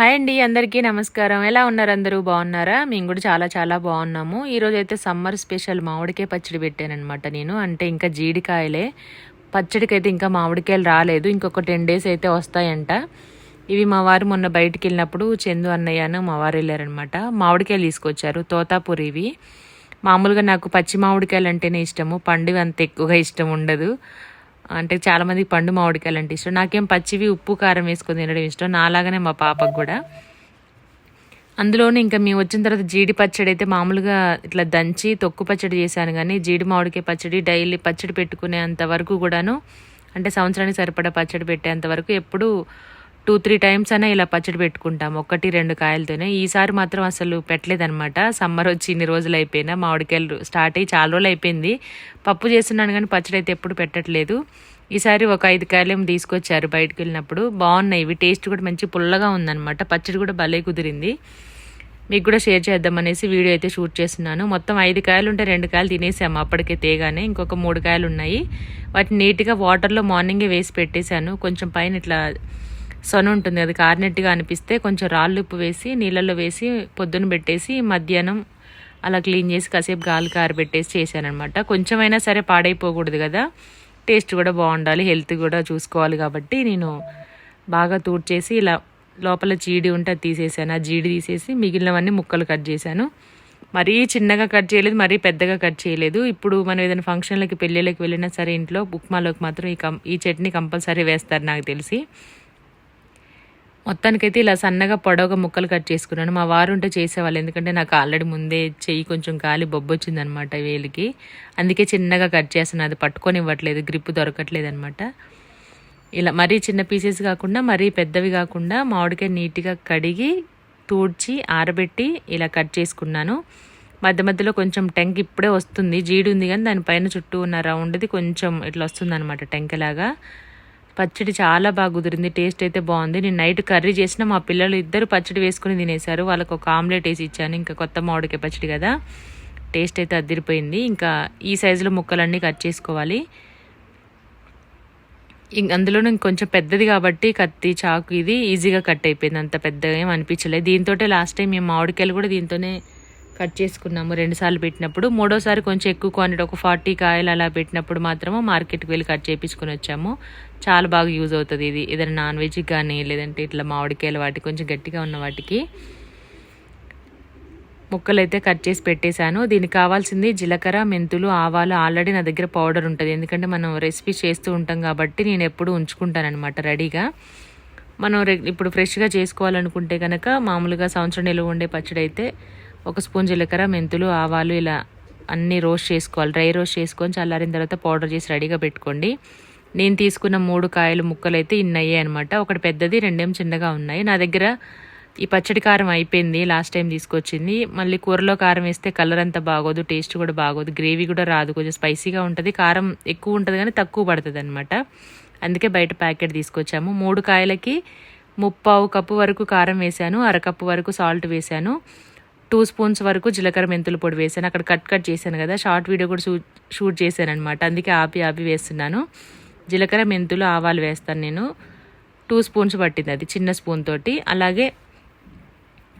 Hi అండి అందరికీ నమస్కారం. ఎలా ఉన్నారు అందరూ? బాగున్నారా? మేము కూడా చాలా చాలా బాగున్నాము. ఈరోజు అయితే సమ్మర్ స్పెషల్ మామిడికాయ పచ్చడి పెట్టానమాట నేను. అంటే ఇంకా జీడికాయలే. పచ్చడికి అయితే ఇంకా మామిడికాయలు రాలేదు. ఇంకొక టెన్ డేస్ అయితే వస్తాయంట. ఇవి మా వారు మొన్న బయటికి వెళ్ళినప్పుడు చందు అన్నయ్యను మా వారు వెళ్ళారనమాట మామిడికాయలు తీసుకొచ్చారు తోతాపూరి ఇవి. మామూలుగా నాకు పచ్చి మామిడికాయలు అంటేనే ఇష్టము. పండుగ అంత ఎక్కువగా ఇష్టం ఉండదు. అంటే చాలామంది పండు మామిడికాయలు అంటే ఇష్టం. నాకేం పచ్చివి ఉప్పు కారం వేసుకొని తినడం ఇష్టం. నాలాగానే మా పాపకు కూడా. అందులోనే ఇంకా మేము వచ్చిన తర్వాత జీడి పచ్చడి అయితే మామూలుగా ఇట్లా దంచి తొక్కు పచ్చడి చేశాను కానీ జీడి మామిడికాయ పచ్చడి డైలీ పచ్చడి పెట్టుకునేంత వరకు కూడాను అంటే సంవత్సరానికి సరిపడా పచ్చడి పెట్టేంత వరకు ఎప్పుడూ టూ త్రీ టైమ్స్ అయినా ఇలా పచ్చడి పెట్టుకుంటాం. ఒకటి రెండు కాయలతోనే. ఈసారి మాత్రం అసలు పెట్టలేదనమాట సమ్మర్ వచ్చి ఇన్ని రోజులు అయిపోయినా మామిడికాయలు స్టార్ట్ అయ్యి చాలా రోజులు అయిపోయింది. పప్పు చేస్తున్నాను కానీ పచ్చడి అయితే ఎప్పుడు పెట్టట్లేదు. ఈసారి ఒక ఐదు కాయలేం తీసుకొచ్చారు బయటకు వెళ్ళినప్పుడు. బాగున్నాయి. ఇవి టేస్ట్ కూడా మంచి పుల్లగా ఉందన్నమాట. పచ్చడి కూడా భలే కుదిరింది. మీకు కూడా షేర్ చేద్దామనేసి వీడియో అయితే షూట్ చేస్తున్నాను. మొత్తం ఐదు కాయలు ఉంటే రెండు కాయలు తినేసాము. అప్పటికే తేగానే ఇంకొక మూడు కాయలు ఉన్నాయి. వాటిని నీట్గా వాటర్లో మార్నింగే వేసి పెట్టేశాను. కొంచెం పైన ఇట్లా సొన ఉంటుంది. అది కారినట్టుగా అనిపిస్తే కొంచెం రాళ్ళు ఉప్పు వేసి నీళ్ళల్లో వేసి పొద్దున పెట్టేసి మధ్యాహ్నం అలా క్లీన్ చేసి కాసేపు గాలి కారబెట్టేసి చేశానమాట కొంచెమైనా సరే పాడైపోకూడదు కదా. టేస్ట్ కూడా బాగుండాలి హెల్త్ కూడా చూసుకోవాలి కాబట్టి నేను బాగా తూడ్చేసి ఇలా లోపల జీడి ఉంటే అది తీసేసాను. ఆ జీడి తీసేసి మిగిలినవన్నీ ముక్కలు కట్ చేశాను. మరీ చిన్నగా కట్ చేయలేదు మరీ పెద్దగా కట్ చేయలేదు. ఇప్పుడు మనం ఏదైనా ఫంక్షన్లకి పెళ్ళిళ్ళకి వెళ్ళినా సరే ఇంట్లో ఉప్మాలోకి మాత్రం ఈ కం ఈ చట్నీ కంపల్సరీ వేస్తారు నాకు తెలిసి. మొత్తానికైతే ఇలా సన్నగా పొడవగా ముక్కలు కట్ చేసుకున్నాను. మా వారు ఉంటే చేసేవాళ్ళు ఎందుకంటే నాకు ఆల్రెడీ ముందే చెయ్యి కొంచెం కాలి బొబ్బొచ్చింది అనమాట వేలికి. అందుకే చిన్నగా కట్ చేస్తున్నాను. అది పట్టుకొని ఇవ్వట్లేదు గ్రిప్ దొరకట్లేదు అనమాట ఇలా మరీ చిన్న పీసెస్ కాకుండా మరీ పెద్దవి కాకుండా మామిడికాయ నీట్గా కడిగి తూడ్చి ఆరబెట్టి ఇలా కట్ చేసుకున్నాను. మధ్య మధ్యలో కొంచెం టెంక్ ఇప్పుడే వస్తుంది జీడి ఉంది కానీ దానిపైన చుట్టూ ఉన్న రౌండ్ది కొంచెం ఇట్లా వస్తుంది అనమాట టెంకలాగా పచ్చడి చాలా బాగా కుదిరింది టేస్ట్ అయితే బాగుంది. నేను నైట్ కర్రీ చేసిన మా పిల్లలు ఇద్దరు పచ్చడి వేసుకుని తినేశారు. వాళ్ళకు ఒక ఆమ్లెట్ వేసి ఇచ్చాను. ఇంకా కొత్త మామిడికాయ పచ్చడి కదా. టేస్ట్ అయితే అదిరిపోయింది. ఇంకా ఈ సైజులో ముక్కలన్నీ కట్ చేసుకోవాలి. అందులో కొంచెం పెద్దది కాబట్టి కత్తి చాకు ఇది ఈజీగా కట్ అయిపోయింది. అంత పెద్దగా ఏం అనిపించలేదు. దీంతో లాస్ట్ టైం మేము మామిడికాయలు కూడా దీంతోనే కట్ చేసుకున్నాము రెండుసార్లు పెట్టినప్పుడు. మూడోసారి కొంచెం ఎక్కువ క్వాంటిటీ ఒక ఫార్టీ కాయలు అలా పెట్టినప్పుడు మాత్రము మార్కెట్కి వెళ్ళి కట్ చేయించుకొని వచ్చాము. చాలా బాగా యూజ్ అవుతుంది ఇది. ఏదైనా నాన్ వెజ్కి కానీ లేదంటే ఇట్లా మామిడికాయలు వాటికి కొంచెం గట్టిగా ఉన్న వాటికి ముక్కలు అయితే కట్ చేసి పెట్టేశాను. దీనికి కావాల్సింది జీలకర్ర మెంతులు ఆవాలు. ఆల్రెడీ నా దగ్గర పౌడర్ ఉంటుంది. ఎందుకంటే మనం రెసిపీ చేస్తూ ఉంటాం కాబట్టి నేను ఎప్పుడు ఉంచుకుంటానమాట రెడీగా. మనం ఇప్పుడు ఫ్రెష్గా చేసుకోవాలనుకుంటే కనుక మామూలుగా సంవత్సరం నిలువ ఉండే పచ్చడి అయితే ఒక స్పూన్ జీలకర్ర మెంతులు ఆవాలు ఇలా అన్నీ రోస్ట్ చేసుకోవాలి. డ్రై రోస్ట్ చేసుకొని చల్లారిన తర్వాత పౌడర్ చేసి రెడీగా పెట్టుకోండి. నేను తీసుకున్న మూడు కాయలు ముక్కలు అయితే ఇన్ని అయ్యాయి అనమాట ఒకటి పెద్దది రెండేం చిన్నగా ఉన్నాయి. నా దగ్గర ఈ పచ్చడి కారం అయిపోయింది లాస్ట్ టైం తీసుకొచ్చింది. మళ్ళీ కూరలో కారం వేస్తే కలర్ అంతా బాగోదు టేస్ట్ కూడా బాగోదు గ్రేవీ కూడా రాదు. కొంచెం స్పైసీగా ఉంటుంది. కారం ఎక్కువ ఉంటుంది కానీ తక్కువ పడుతుంది అనమాట అందుకే బయట ప్యాకెట్ తీసుకొచ్చాము. మూడు కాయలకి ముప్పావు కప్పు వరకు కారం వేశాను అరకప్పు వరకు సాల్ట్ వేశాను. టూ స్పూన్స్ వరకు జీలకర్ర మెంతుల పొడి వేసాను అక్కడ కట్ కట్ చేశాను కదా షార్ట్ వీడియో కూడా షూ షూట్ చేశాను అనమాట అందుకే ఆపి ఆపి వేస్తున్నాను. జీలకర్ర మెంతులు ఆవాలు వేస్తాను నేను. టూ స్పూన్స్ పట్టింది అది చిన్న స్పూన్ తోటి. అలాగే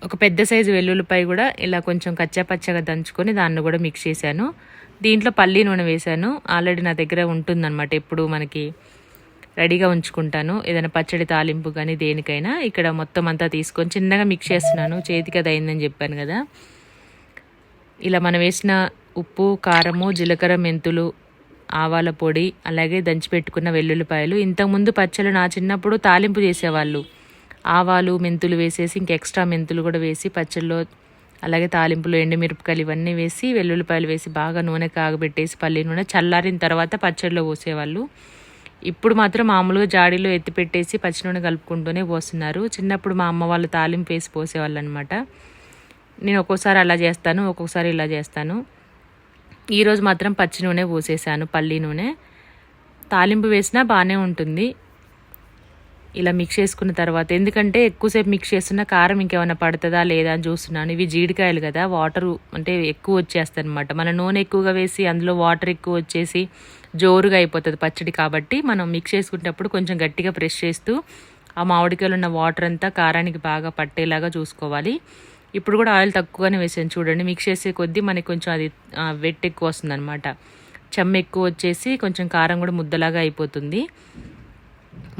ఒక పెద్ద సైజు వెల్లుల్లిపాయ కూడా ఇలా కొంచెం కచ్చాపచ్చగా దంచుకొని దాన్ని కూడా మిక్స్ చేశాను. దీంట్లో పల్లీ నూనె వేశాను. ఆల్రెడీ నా దగ్గర ఉంటుందన్నమాట ఎప్పుడు మనకి రెడీగా ఉంచుకుంటాను. ఏదైనా పచ్చడి తాలింపు కానీ దేనికైనా ఇక్కడ మొత్తం అంతా తీసుకొని చిన్నగా మిక్స్ చేస్తున్నాను. చేతికి అది అయిందని చెప్పాను కదా. ఇలా మనం వేసిన ఉప్పు కారము జీలకర్ర మెంతులు ఆవాల పొడి అలాగే దంచిపెట్టుకున్న వెల్లుల్లిపాయలు. ఇంతకుముందు పచ్చళ్ళు నా చిన్నప్పుడు తాలింపు చేసేవాళ్ళు. ఆవాలు మెంతులు వేసేసి ఇంక ఎక్స్ట్రా మెంతులు కూడా వేసి పచ్చళ్ళలో అలాగే తాలింపులు ఎండుమిరపకాయలు ఇవన్నీ వేసి వెల్లుల్లిపాయలు వేసి బాగా నూనె కాగబెట్టేసి పల్లి నూనె చల్లారిన తర్వాత పచ్చడిలో పోసేవాళ్ళు. ఇప్పుడు మాత్రం మామూలుగా జాడీలో ఎత్తిపెట్టేసి పచ్చినూనె పచ్చి నూనె కలుపుకుంటూనే పోస్తున్నారు. చిన్నప్పుడు మా అమ్మ వాళ్ళు తాలింపు వేసి పోసేవాళ్ళు అనమాట నేను ఒక్కోసారి అలా చేస్తాను ఒక్కొక్కసారి ఇలా చేస్తాను. ఈరోజు మాత్రం పచ్చి నూనె పోసేసాను పల్లి నూనె. తాలింపు వేసినా బాగానే ఉంటుంది. ఇలా మిక్స్ చేసుకున్న తర్వాత ఎందుకంటే ఎక్కువసేపు మిక్స్ చేస్తున్న కారం ఇంకేమైనా పడుతుందా లేదా అని చూస్తున్నాను. ఇవి జీడికాయలు కదా వాటర్ అంటే ఎక్కువ వచ్చేస్తాయి అనమాట మన నూనె ఎక్కువగా వేసి అందులో వాటర్ ఎక్కువ వచ్చేసి జోరుగా అయిపోతుంది పచ్చడి కాబట్టి మనం మిక్స్ చేసుకునేటప్పుడు కొంచెం గట్టిగా ప్రెస్ చేస్తూ ఆ మామిడికాయలు ఉన్న వాటర్ అంతా కారానికి బాగా పట్టేలాగా చూసుకోవాలి. ఇప్పుడు కూడా ఆయిల్ తక్కువగానే వేసాను చూడండి. మిక్స్ చేసే కొద్దీ మనకి కొంచెం అది వెట్ ఎక్కువ వస్తుంది అనమాట చెమ్మ ఎక్కువ వచ్చేసి కొంచెం కారం కూడా ముద్దలాగా అయిపోతుంది.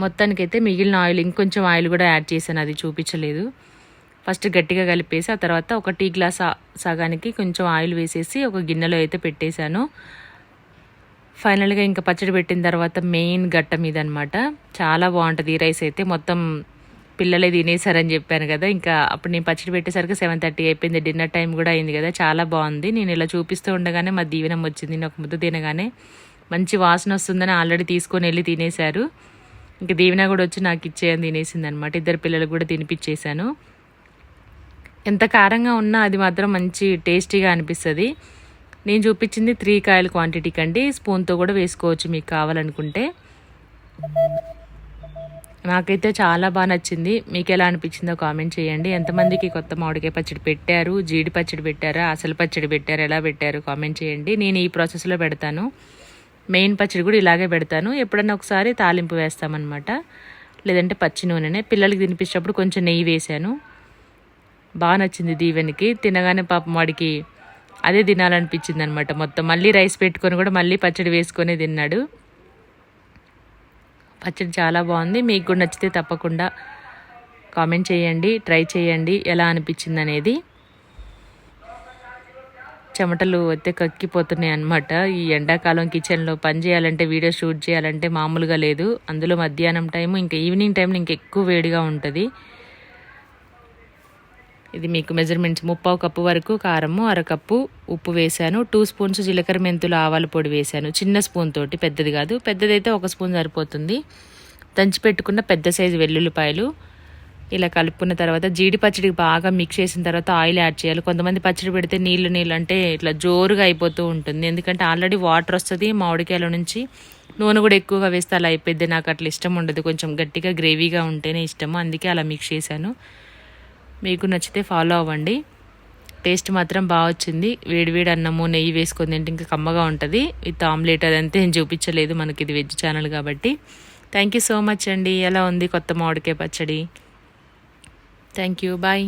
మొత్తానికైతే మిగిలిన ఆయిల్ ఇంకొంచెం ఆయిల్ కూడా యాడ్ చేశాను. అది చూపించలేదు. ఫస్ట్ గట్టిగా కలిపేసి ఆ తర్వాత ఒక టీ గ్లాస్ సగానికి కొంచెం ఆయిల్ వేసేసి ఒక గిన్నెలో అయితే పెట్టేశాను. ఫైనల్గా ఇంకా పచ్చడి పెట్టిన తర్వాత మెయిన్ గట్ట మీద అనమాట చాలా బాగుంటుంది ఈ రైస్ అయితే. మొత్తం పిల్లలే తినేసారని చెప్పాను కదా. ఇంకా అప్పుడు నేను పచ్చడి పెట్టేసరికి సెవెన్ థర్టీ అయిపోయింది. డిన్నర్ టైం కూడా అయింది కదా. చాలా బాగుంది. నేను ఇలా చూపిస్తూ ఉండగానే మా దీవెనం వచ్చింది. నేను ఒక ముద్ద తినగానే మంచి వాసన వస్తుందని ఆల్రెడీ తీసుకొని వెళ్ళి తినేశారు. ఇంకా దీవెన కూడా వచ్చి నాకు ఇచ్చేయని తినేసింది అనమాట ఇద్దరు పిల్లలు కూడా తినిపించేశాను ఎంత కారంగా ఉన్నా అది మాత్రం మంచి టేస్టీగా అనిపిస్తుంది. నేను చూపించింది త్రీ కాయల క్వాంటిటీ కండి. స్పూన్తో కూడా వేసుకోవచ్చు మీకు కావాలనుకుంటే. నాకైతే చాలా బాగా నచ్చింది. మీకు ఎలా అనిపించిందో కామెంట్ చేయండి. ఎంతమందికి కొత్త మామిడికాయ పచ్చడి పెట్టారు? జీడి పచ్చడి పెట్టారా? అసలు పచ్చడి పెట్టారు? ఎలా పెట్టారు? కామెంట్ చేయండి. నేను ఈ ప్రాసెస్లో పెడతాను. మెయిన్ పచ్చడి కూడా ఇలాగే పెడతాను. ఎప్పుడన్నా ఒకసారి తాలింపు వేస్తామన్నమాట. లేదంటే పచ్చి నూనెనే. పిల్లలకి తినిపించేటప్పుడు కొంచెం నెయ్యి వేశాను. బాగా నచ్చింది దీవెనికి. తినగానే పాపం వాడికి అదే తినాలనిపించింది అనమాట మొత్తం. మళ్ళీ రైస్ పెట్టుకొని కూడా మళ్ళీ పచ్చడి వేసుకొని తిన్నాడు. పచ్చడి చాలా బాగుంది. మీకు కూడా నచ్చితే తప్పకుండా కామెంట్ చేయండి ట్రై చేయండి ఎలా అనిపించింది అనేది చెమటలు అయితే కక్కిపోతున్నాయి అనమాట ఈ ఎండాకాలం కిచెన్లో పని చేయాలంటే వీడియో షూట్ చేయాలంటే మామూలుగా లేదు. అందులో మధ్యాహ్నం టైము ఇంకా ఈవినింగ్ టైంలో ఇంకా ఎక్కువ వేడిగా ఉంటుంది. ఇది మీకు మెజర్మెంట్స్ ముప్పావు కప్పు వరకు కారము అరకప్పు ఉప్పు వేశాను. టూ స్పూన్స్ జీలకర్ర మెంతులు ఆవాల పొడి వేశాను. చిన్న స్పూన్ తోటి పెద్దది కాదు. పెద్దదైతే ఒక స్పూన్ సరిపోతుంది. దంచి పెట్టుకున్న పెద్ద సైజు వెల్లుల్లిపాయలు. ఇలా కలుపుకున్న తర్వాత జీడి పచ్చడికి బాగా మిక్స్ చేసిన తర్వాత ఆయిల్ యాడ్ చేయాలి. కొంతమంది పచ్చడి పెడితే నీళ్ళు నీళ్ళు అంటే ఇట్లా జోరుగా అయిపోతూ ఉంటుంది. ఎందుకంటే ఆల్రెడీ వాటర్ వస్తుంది మామిడికాయల నుంచి. నూనె కూడా ఎక్కువగా వేస్తే అలా అయిపోద్ది నాకు అట్లా ఇష్టం ఉండదు. కొంచెం గట్టిగా గ్రేవీగా ఉంటేనే ఇష్టము. అందుకే అలా మిక్స్ చేశాను. మీకు నచ్చితే ఫాలో అవ్వండి. టేస్ట్ మాత్రం బాగా వచ్చింది. వేడివేడి అన్నము నెయ్యి వేసుకొని తింటే ఇంకా కమ్మగా ఉంటుంది. విత్ ఆమ్లెట్ అదంతా ఏం చూపించలేదు మనకి ఇది వెజ్ ఛానల్ కాబట్టి. థ్యాంక్ యూ సో మచ్ అండి. ఎలా ఉంది కొత్త మామిడికాయ పచ్చడి? Thank you bye